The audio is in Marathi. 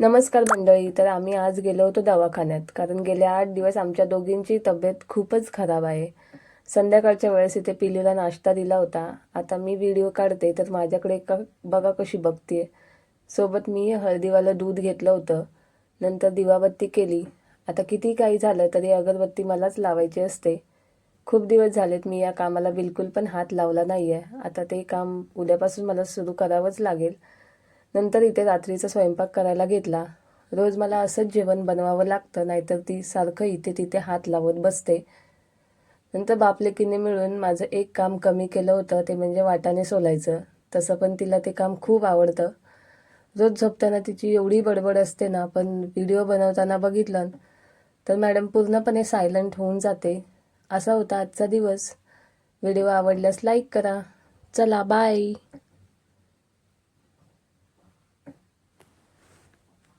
नमस्कार मंडळी तर आम्ही आज गेलो होतो दवाखान्यात. कारण गेले आठ दिवस आमच्या दोघींची तब्येत खूपच खराब आहे. संध्याकाळच्या वेळेस इथे पिलूला नाश्ता दिला होता. आता मी व्हिडिओ काढते तर माझ्याकडे का बघा कशी बघते सोबत मी हळदीवालं दूध घेतलं होतं. नंतर दिवाबत्ती केली. आता किती काही झालं तरी अगरबत्ती मलाच लावायची असते. खूप दिवस झालेत मी या कामाला बिलकुल पण हात लावला नाही आहे आता ते काम उद्यापासून मला सुरू करावंच लागेल. नंतर इथे रात्रीचा स्वयंपाक करायला घेतला. रोज मला असंच जेवण बनवावं लागतं नाहीतर ती सारखं इथे तिथे हात लावत बसते. नंतर बापलेकीने मिळून माझं एक काम कमी केलं होतं ते म्हणजे वाटाने सोलायचं. तसं पण तिला ते काम खूप आवडतं. रोज झोपताना तिची एवढी बडबड असते ना पण व्हिडिओ बनवताना बघितलं तर मॅडम पूर्णपणे सायलंट होऊन जाते. असा होता आजचा दिवस. व्हिडिओ आवडल्यास लाईक करा. चला बाय.